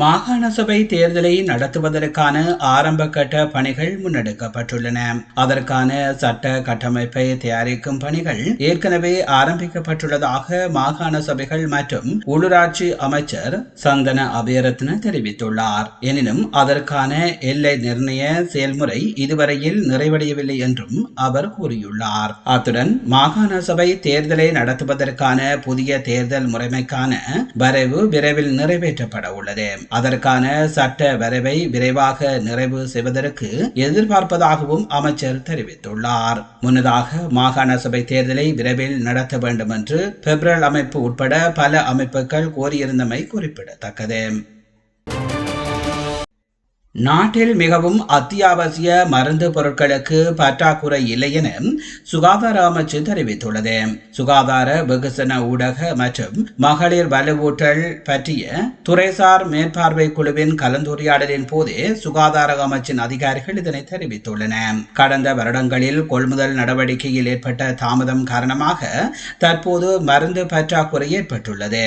மாகாண சபை தேர்தலை நடத்துவதற்கான ஆரம்ப கட்ட பணிகள் முன்னெடுக்கப்பட்டுள்ளன. அதற்கான சட்ட கட்டமைப்பை தயாரிக்கும் பணிகள் ஏற்கனவே ஆரம்பிக்கப்பட்டுள்ளதாக மாகாண சபைகள் மற்றும் உள்ளூராட்சி அமைச்சர் சந்தன அபயரத்ன தெரிவித்துள்ளார். எனினும் அதற்கான எல்லை நிர்ணய செயல்முறை இதுவரையில் நிறைவடையவில்லை என்றும் அவர் கூறியுள்ளார். அத்துடன் மாகாண சபை தேர்தலை நடத்துவதற்கான புதிய தேர்தல் முறைமைக்கான வரைவு விரைவில் நிறைவேற்றப்பட உள்ளது அதற்கான சட்ட வரைவை விரைவாக நிறைவு செய்வதற்கு எதிர்பார்ப்பதாகவும் அமைச்சர் தெரிவித்துள்ளார். முன்னதாக மாகாண சபை தேர்தலை விரைவில் நடத்த வேண்டும் என்று பெப்ரல் அமைப்பு உட்பட பல அமைப்புகள் கோரியிருந்தமை குறிப்பிடத்தக்கது. நாட்டில் மிகவும் அத்தியாவசிய மருந்து பொருட்களுக்கு பற்றாக்குறை இல்லை என சுகாதார அமைச்சு தெரிவித்துள்ளது. சுகாதார வெகுசன ஊடக மற்றும் மகளிர் வலுவூட்டல் பற்றிய துறைசார் மேற்பார்வை குழுவின் கலந்துரையாடலின் போது சுகாதார அமைச்சின் அதிகாரிகள் இதனை தெரிவித்துள்ளன கடந்த வருடங்களில் கொள்முதல் நடவடிக்கையில் ஏற்பட்ட தாமதம் காரணமாக தற்போது மருந்து பற்றாக்குறை ஏற்பட்டுள்ளது.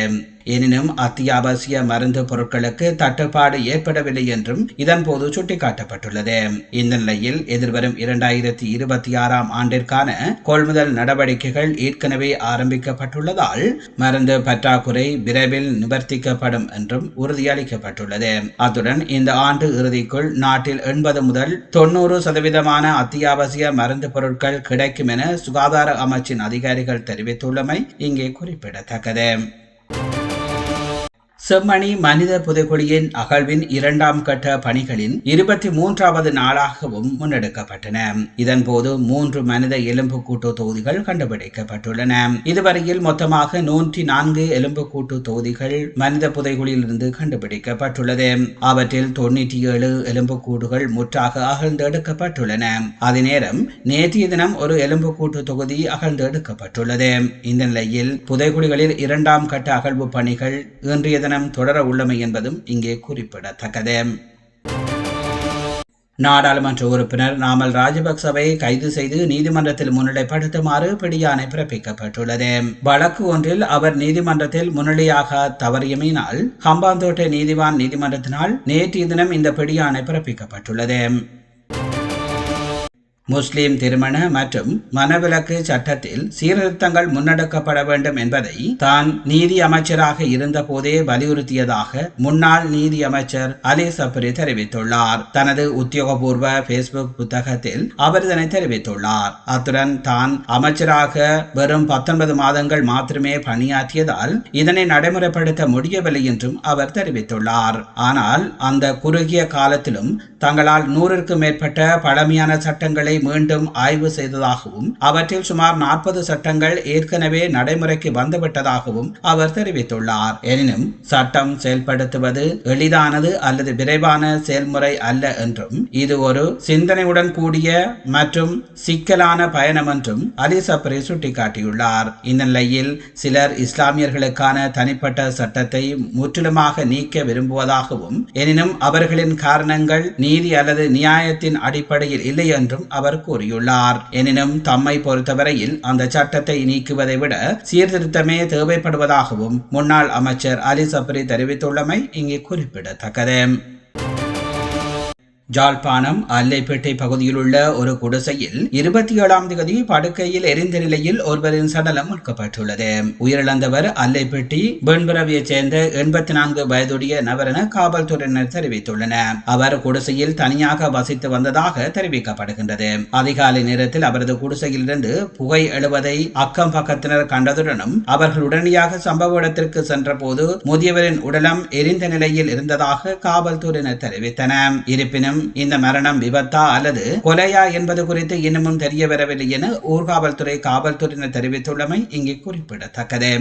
எனினும் அத்தியாவசிய மருந்து பொருட்களுக்கு தட்டுப்பாடு ஏற்படவில்லை என்றும் இதன்போது சுட்டிக்காட்டப்பட்டுள்ளது. இந்த நிலையில் எதிர்வரும் இரண்டாயிரத்தி இருபத்தி ஆறாம் ஆண்டிற்கான கொள்முதல் நடவடிக்கைகள் ஏற்கனவே ஆரம்பிக்கப்பட்டுள்ளதால் மருந்து பற்றாக்குறை விரைவில் நிவர்த்திக்கப்படும் என்றும் உறுதியளிக்கப்பட்டுள்ளது. அத்துடன் இந்த ஆண்டு இறுதிக்குள் நாட்டில் எண்பது முதல் தொன்னூறு சதவீதமான அத்தியாவசிய மருந்து பொருட்கள் கிடைக்கும் என சுகாதார அமைச்சின் அதிகாரிகள் தெரிவித்துள்ளமை இங்கே குறிப்பிடத்தக்கது. செம்மணி மனித புதைக்குழியின் அகழ்வின் இரண்டாம் கட்ட பணிகளின் இருபத்தி மூன்றாவது நாளாகவும் முன்னெடுக்கப்பட்டன. இதன்போது மூன்று மனித எலும்பு கூட்டு தொகுதிகள் கண்டுபிடிக்கப்பட்டுள்ளன. இதுவரையில் மொத்தமாக நூற்றி நான்கு எலும்பு கூட்டு தொகுதிகள் மனித புதைகுழியிலிருந்து கண்டுபிடிக்கப்பட்டுள்ளது. அவற்றில் தொண்ணூற்றி ஏழு எலும்பு கூடுகள் முற்றாக அகழ்ந்து எடுக்கப்பட்டுள்ளன. அதே நேரம் நேற்றைய தினம் ஒரு எலும்பு கூட்டு தொகுதி அகழ்ந்து எடுக்கப்பட்டுள்ளது. இந்த நிலையில் புதைகுழிகளில் இரண்டாம் கட்ட அகழ்வு பணிகள் இன்றைய தினம் தொடர உள்ளமை என்பதும் இங்கே குறிப்பிடத்தக்கது. நாடாளுமன்ற உறுப்பினர் நாமல் ராஜபக்சவை கைது செய்து நீதிமன்றத்தில் முன்னிலைப்படுத்துமாறு பிடியாணை பிறப்பிக்கப்பட்டுள்ளது. வழக்கு ஒன்றில் அவர் நீதிமன்றத்தில் முன்னிலையாக தவறியமையினால் ஹம்பாந்தோட்டை நீதிவான் நீதிமன்றத்தினால் நேற்றைய தினம் இந்த பிடியாணை பிறப்பிக்கப்பட்டுள்ளது. முஸ்லிம் திருமண மற்றும் மனவிலக்கு சட்டத்தில் சீர்திருத்தங்கள் முன்னெடுக்கப்பட வேண்டும் என்பதை தான் நீதி அமைச்சராக இருந்தபோதே வலியுறுத்தியதாக முன்னாள் நீதி அமைச்சர் அலி சப்ரி தெரிவித்துள்ளார். தனது உத்தியோகபூர்வ பேஸ்புக் புத்தகத்தில் அவர் இதனை தெரிவித்துள்ளார். அத்துடன் தான் அமைச்சராக வெறும் பத்தொன்பது மாதங்கள் மாத்திரமே பணியாற்றியதால் இதனை நடைமுறைப்படுத்த முடியவில்லை என்றும் அவர் தெரிவித்துள்ளார். ஆனால் அந்த குறுகிய காலத்திலும் தங்களால் நூறிற்கும் மேற்பட்ட பழமையான சட்டங்களை மீண்டும் ஆய்வு செய்ததாகவும் அவற்றில் சுமார் நாற்பது சட்டங்கள் ஏற்கனவே நடைமுறைக்கு வந்துவிட்டதாகவும் அவர் தெரிவித்துள்ளார். எனினும் சட்டம் செயல்படுத்துவது எளிதானது அல்லது விரைவான செயல்முறை அல்ல என்றும் இது ஒரு சிந்தனையுடன் கூடிய மற்றும் சிக்கலான பயணம் என்றும் அலி சப்ரி சுட்டிக்காட்டியுள்ளார். இந்த நிலையில் சிலர் இஸ்லாமியர்களுக்கான தனிப்பட்ட சட்டத்தை முற்றிலுமாக நீக்க விரும்புவதாகவும் எனினும் அவர்களின் காரணங்கள் நீதி அல்லது நியாயத்தின் அடிப்படையில் இல்லை என்றும் அவர் கூறியுள்ளார். எனினும் தம்மை பொறுத்தவரையில் அந்த சட்டத்தை நீக்குவதை விட சீர்திருத்தமே தேவைப்படுவதாகவும் முன்னாள் அமைச்சர் அலி சப்ரி தெரிவித்துள்ளமை இங்கு குறிப்பிடத்தக்கது. ஜாழ்ப்பாணம் அல்லைப்பேட்டை பகுதியில் உள்ள ஒரு குடிசையில் இருபத்தி ஏழாம் தேதி படுக்கையில் எரிந்த நிலையில் ஒருவரின் சடலம் மீட்கப்பட்டுள்ளது உயிரிழந்தவர் அல்லைப்பேட்டி பெண்பிறவியைச் சேர்ந்த எண்பத்தி நான்கு வயதுடைய நபர் என காவல்துறையினர் தெரிவித்துள்ளனர். அவர் குடிசையில் தனியாக வசித்து வந்ததாக தெரிவிக்கப்படுகின்றது. அதிகாலை நேரத்தில் அவரது குடிசையிலிருந்து புகை எழுவதை அக்கம் பக்கத்தினர் கண்டதுடனும் அவர்கள் உடனடியாக சம்பவ இடத்திற்கு சென்றபோது முதியவரின் உடலம் எரிந்த நிலையில் இருந்ததாக காவல்துறையினர் தெரிவித்தனர். இருப்பினும் இந்த மரணம் விபத்தா அல்லது கொலையா என்பது குறித்து இன்னமும் தெரிய வரவில்லை என ஊர்காவல்துறை காவல்துறையினர் தெரிவித்துள்ளமை இங்கே குறிப்பிடத்தக்கது.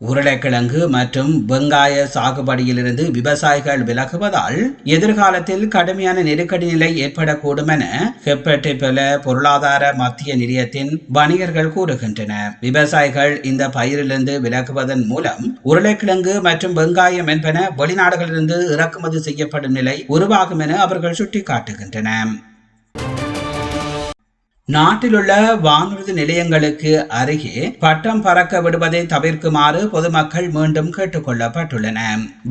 உருளைக்கிழங்கு மற்றும் வெங்காய சாகுபடியிலிருந்து விவசாயிகள் விலகுவதால் எதிர்காலத்தில் கடுமையான நெருக்கடி நிலை ஏற்படக்கூடும் என ஹெப்பட்டிபெல பொருளாதார மத்திய நிலையத்தின் வணிகர்கள் கூறுகின்றனர். விவசாயிகள் இந்த பயிரிலிருந்து விலகுவதன் மூலம் உருளைக்கிழங்கு மற்றும் வெங்காயம் என்பன வெளிநாடுகளிலிருந்து இறக்குமதி செய்யப்படும் நிலை உருவாகும் என அவர்கள் சுட்டிக்காட்டுகின்றனர். நாட்டிலுள்ள வானூர்தி நிலையங்களுக்கு அருகே பட்டம் பறக்க விடுவதை தவிர்க்குமாறு பொதுமக்கள் மீண்டும் கேட்டுக்கொள்ளப்பட்டுள்ளன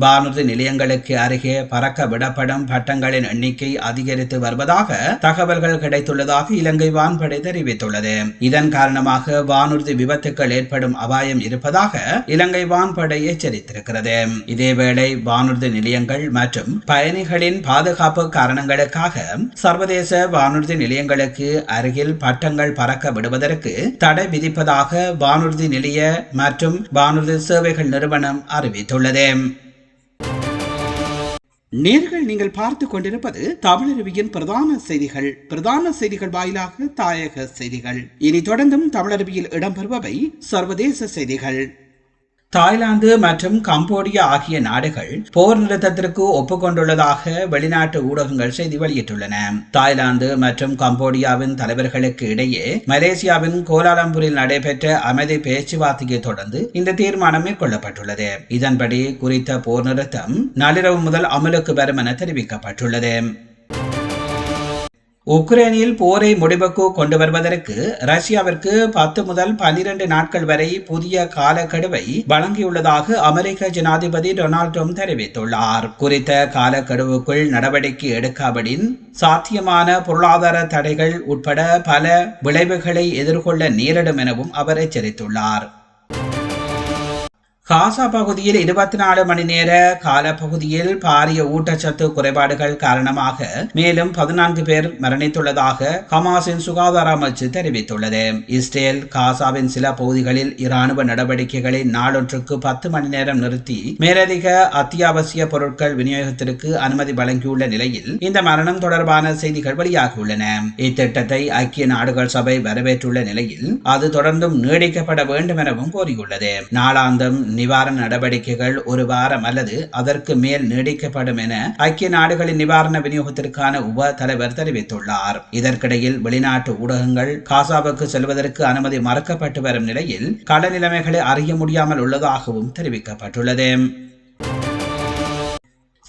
வானூர்தி நிலையங்களுக்கு அருகே பறக்க விடப்படும் பட்டங்களின் எண்ணிக்கை அதிகரித்து வருவதாக தகவல்கள் கிடைத்துள்ளதாக இலங்கை வான்படை தெரிவித்துள்ளது. இதன் காரணமாக வானூர்தி விபத்துக்கள் ஏற்படும் அபாயம் இருப்பதாக இலங்கை வான்படை எச்சரித்திருக்கிறது. இதேவேளை வானூர்தி நிலையங்கள் மற்றும் பயணிகளின் பாதுகாப்பு காரணங்களுக்காக சர்வதேச வானூர்தி நிலையங்களுக்கு அருகில் பட்டங்கள் பறக்க விடுவதற்கு தடை விதிப்பதாக வானூர்தி நிலைய மற்றும் வானூர்தி சேவைகள் நிறுவனம் அறிவித்துள்ளது. நேர்கள் நீங்கள் பார்த்து கொண்டிருப்பது தமிழருவியின் பிரதான செய்திகள். பிரதான செய்திகள் வாயிலாக தாயக செய்திகள். இனி தொடர்ந்தும் தமிழருவியில் இடம்பெறுபவை சர்வதேச செய்திகள். தாய்லாந்து மற்றும் கம்போடியா ஆகிய நாடுகள் போர் நிறுத்தத்திற்கு ஒப்புக்கொண்டுள்ளதாக வெளிநாட்டு ஊடகங்கள் செய்தி வெளியிட்டுள்ளன. தாய்லாந்து மற்றும் கம்போடியாவின் தலைவர்களுக்கு இடையே மலேசியாவின் கோலாலம்பூரில் நடைபெற்ற அமைதி பேச்சுவார்த்தையை தொடர்ந்து இந்த தீர்மானம் மேற்கொள்ளப்பட்டுள்ளது. இதன்படி குறித்த போர் நிறுத்தம் நள்ளிரவு முதல் அமலுக்கு வரும் என தெரிவிக்கப்பட்டுள்ளது. உக்ரைனில் போரை முடிவுக்கு கொண்டு வருவதற்கு ரஷ்யாவிற்கு பத்து முதல் பனிரெண்டு நாட்கள் வரை புதிய காலக்கெடுவை வழங்கியுள்ளதாக அமெரிக்க ஜனாதிபதி டொனால்ட் ட்ரம்ப் தெரிவித்துள்ளார். குறித்த காலக்கெடுவுக்குள் நடவடிக்கை எடுக்காவிடின் சாத்தியமான பொருளாதார தடைகள் உட்பட பல விளைவுகளை எதிர்கொள்ள நேரிடும் எனவும் அவர் எச்சரித்துள்ளார். காசா பகுதியில் இருபத்தி நாலு மணி நேர காலப்பகுதியில் பாரிய ஊட்டச்சத்து குறைபாடுகள் காரணமாக மேலும் பதினான்கு பேர் மரணித்துள்ளதாக ஹமாஸின் சுகாதார அமைச்சு தெரிவித்துள்ளது. இஸ்ரேல் காசாவின் சில பகுதிகளில் இராணுவ நடவடிக்கைகளை நாளொன்றுக்கு பத்து மணி நேரம் நிறுத்தி மேலதிக அத்தியாவசிய பொருட்கள் விநியோகத்திற்கு அனுமதி வழங்கியுள்ள நிலையில் இந்த மரணம் தொடர்பான செய்திகள் வெளியாகியுள்ளன. இத்திட்டத்தை ஐக்கிய நாடுகள் சபை வரவேற்றுள்ள நிலையில் அது தொடர்ந்தும் நீடிக்கப்பட வேண்டும் எனவும் கோரியுள்ளது. நாளாந்தம் நிவாரண நடவடிக்கைகள் ஒரு வாரம் அல்லது அதற்கு மேல் நீடிக்கப்படும் என ஐக்கிய நாடுகளின் நிவாரண விநியோகத்திற்கான உப தலைவர் தெரிவித்துள்ளார். இதற்கிடையில் வெளிநாட்டு ஊடகங்கள் காசாவுக்கு செல்வதற்கு அனுமதி மறுக்கப்பட்டு வரும் நிலையில் கள நிலைமைகளை அறிய முடியாமல் உள்ளதாகவும் தெரிவிக்கப்பட்டுள்ளது.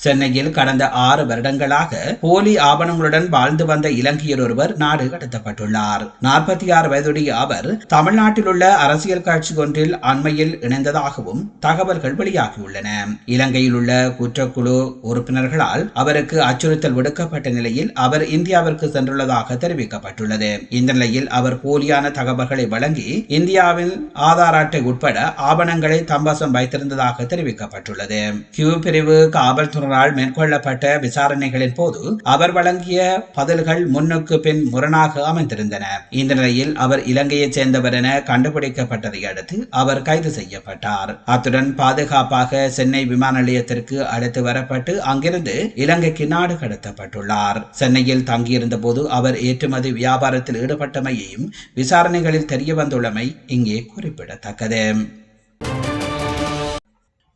சென்னையில் கடந்த ஆறு வருடங்களாக போலி ஆவணங்களுடன் வாழ்ந்து வந்த இலங்கையர் ஒருவர் நாடு கடத்தப்பட்டுள்ளார். நாற்பத்தி ஆறு வயதுடைய அவர் தமிழ்நாட்டில் உள்ள அரசியல் கட்சி ஒன்றில் அண்மையில் இணைந்ததாகவும் தகவல்கள் வெளியாகியுள்ளன. இலங்கையில் உள்ள குற்றக்குழு உறுப்பினர்களால் அவருக்கு அச்சுறுத்தல் விடுக்கப்பட்ட நிலையில் அவர் இந்தியாவிற்கு சென்றுள்ளதாக தெரிவிக்கப்பட்டுள்ளது. இந்த நிலையில் அவர் போலியான தகவல்களை வழங்கி இந்தியாவில் ஆதார் அட்டை உட்பட ஆவணங்களை தம்பசம் வைத்திருந்ததாக தெரிவிக்கப்பட்டுள்ளது. கியூ பிரிவு காவல்துறை போலீசாரால் மேற்கொள்ளப்பட்ட விசாரணைகளின் போது அவர் வழங்கிய பதில்கள் முன்னுக்கு பின் முரணாக அமைந்திருந்தன. இந்த நிலையில் அவர் இலங்கையைச் சேர்ந்தவர் என கண்டுபிடிக்கப்பட்டதை அடுத்து அவர் கைது செய்யப்பட்டார். அத்துடன் பாதுகாப்பாக சென்னை விமான நிலையத்திற்கு அழைத்து வரப்பட்டு அங்கிருந்து இலங்கைக்கு நாடு கடத்தப்பட்டுள்ளார். சென்னையில் தங்கியிருந்த போது அவர் ஏற்றுமதி வியாபாரத்தில் ஈடுபட்டமையையும் விசாரணைகளில் தெரிய வந்துள்ளமை இங்கே குறிப்பிடத்தக்கது.